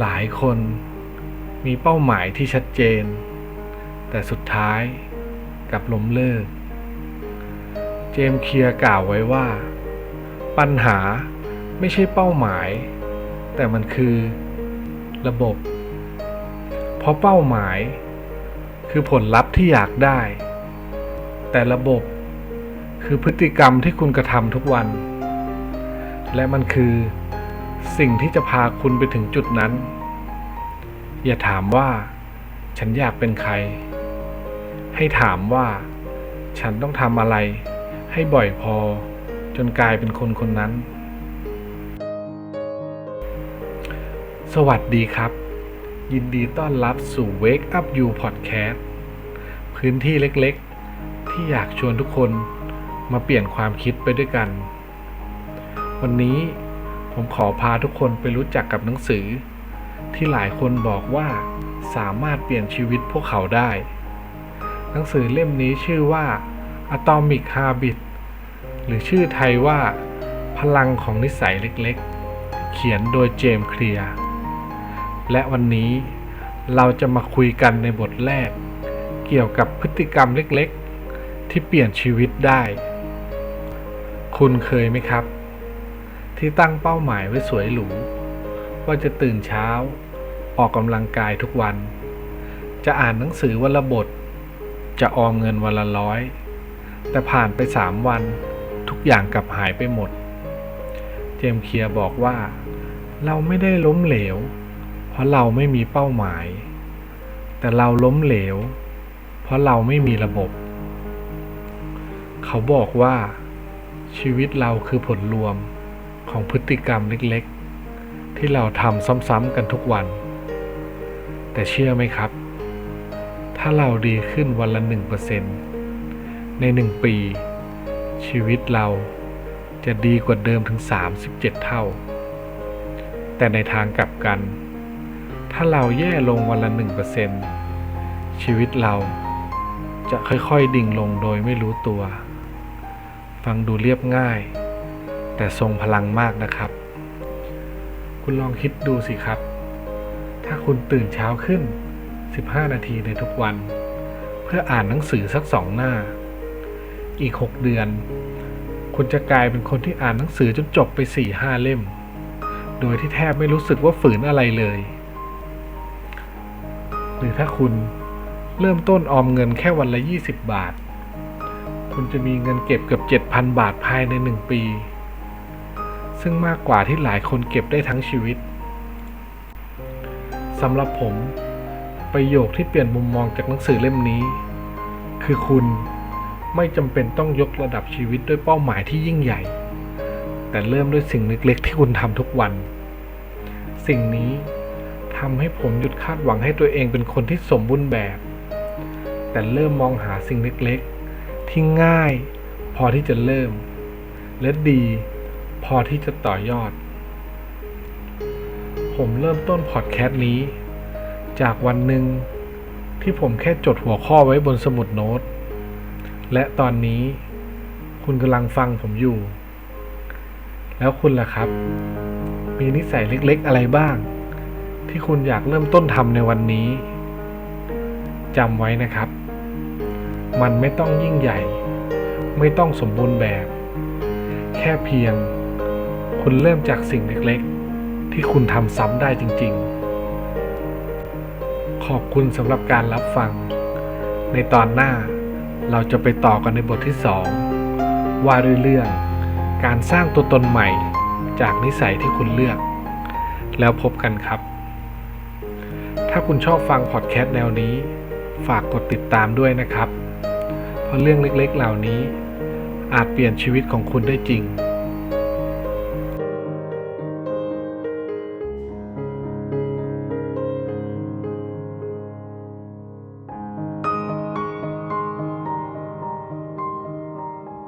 หลายคนมีเป้าหมายที่ชัดเจน แต่สุดท้ายกลับล้มเลิก เจมส์เคลียร์กล่าวไว้ว่า ปัญหาไม่ใช่เป้าหมาย แต่มันคือระบบ เพราะเป้าหมาย คือผลลัพธ์ที่อยากได้ แต่ระบบคือพฤติกรรมที่คุณกระทำทุกวัน และมันคือ สิ่งที่จะพาคุณไปถึงจุดนั้น อย่าถามว่า ฉันอยากเป็นใคร ให้ถามว่า ฉันต้องทำอะไร ให้บ่อยพอ จนกลายเป็นคนคนนั้น สวัสดีครับ ยินดีต้อนรับสู่ Wake Up You Podcast พื้นที่เล็กๆ ที่อยากชวนทุกคนมาเปลี่ยนความคิดไปด้วยกัน วันนี้ ผมขอพาทุกคนไปรู้จักกับหนังสือ ที่หลายคนบอกว่าสามารถเปลี่ยนชีวิตพวกเขาได้ หนังสือเล่มนี้ชื่อว่า Atomic Habits หรือชื่อไทยว่า พลังของนิสัยเล็กๆ เขียนโดยเจมส์เคลียร์ และวันนี้เราจะมาคุยกันในบทแรก เกี่ยวกับพฤติกรรมเล็กๆ ที่เปลี่ยนชีวิตได้ คุณเคยไหมครับ ที่ตั้งเป้าหมายไว้สวยหรู ว่าจะตื่นเช้า ออกกำลังกายทุกวัน จะอ่านหนังสือวันละบท จะออมเงินวันละร้อย แต่ผ่านไปสามวัน ทุกอย่างกลับหายไปหมด เจมเคียร์บอกว่า เราไม่ได้ล้มเหลว เพราะเราไม่มีเป้าหมาย แต่เราล้มเหลว เพราะเราไม่มีระบบ เขาบอกว่า ชีวิตเราคือผลรวม ของพฤติกรรมเล็กๆ ที่เราทำซ้ำๆกันทุกวัน แต่เชื่อไหมครับ ถ้าเราดีขึ้นวันละหนึ่งเปอร์เซ็นในหนึ่งปี ชีวิตเราจะดีกว่าเดิมถึง 37 เท่า แต่ในทางกลับกัน ถ้าเราแย่ลงวันละหนึ่งเปอร์เซ็นชีวิตเราจะค่อยๆ ดิ่งลงโดยไม่รู้ตัว ฟังดูเรียบง่าย แต่ทรงพลังมากนะครับ คุณลองคิดดูสิครับ ถ้าคุณตื่นเช้าขึ้น 15 นาทีในทุกวัน เพื่ออ่านหนังสือสักสองหน้า อีก 6 เดือน คุณจะกลายเป็นคนที่อ่านหนังสือจนจบไป 4-5 เล่ม โดยที่แทบไม่รู้สึกว่าฝืนอะไรเลยหรือถ้าคุณเริ่มต้นออมเงินแค่วันละ 20 บาท คุณจะมีเงินเก็บเกือบ 7,000 บาทภายใน 1 ปี ซึ่งมากกว่าที่หลายคนเก็บได้ทั้งชีวิตสำหรับผม ประโยคที่เปลี่ยนมุมมองจากหนังสือเล่มนี้ คือคุณไม่จำเป็นต้องยกระดับชีวิตด้วยเป้าหมายที่ยิ่งใหญ่ แต่เริ่มด้วยสิ่งเล็กๆ ที่คุณทำทุกวัน สิ่งนี้ทำให้ผมหยุดคาดหวังให้ตัวเองเป็นคนที่สมบูรณ์แบบ แต่เริ่มมองหาสิ่งเล็กๆ ที่ง่าย พอที่จะเริ่ม และดี พอที่จะต่อยอด ผมเริ่มต้นพอดแคสต์นี้ จากวันหนึ่งที่ผมแค่จดหัวข้อไว้บนสมุดโน้ต และตอนนี้คุณกำลังฟังผมอยู่ แล้วคุณล่ะครับ มีนิสัยเล็กๆอะไรบ้าง ที่คุณอยากเริ่มต้นทำในวันนี้จำไว้นะครับ มันไม่ต้องยิ่งใหญ่ ไม่ต้องสมบูรณ์แบบ แค่เพียง คุณเริ่มจากสิ่งเล็กๆ ที่คุณทำซ้ำได้จริง ๆ ขอบคุณสำหรับการรับฟัง ในตอนหน้าเราจะไปต่อกันในบทที่สองว่าด้วยเรื่อง การสร้างตัวตนใหม่จากนิสัยที่คุณเลือก แล้วพบกันครับ ถ้าคุณชอบฟังพอดแคสต์แนวนี้ ฝากกดติดตามด้วยนะครับ เพราะเรื่องเล็กๆเหล่านี้อาจเปลี่ยนชีวิตของคุณได้จริง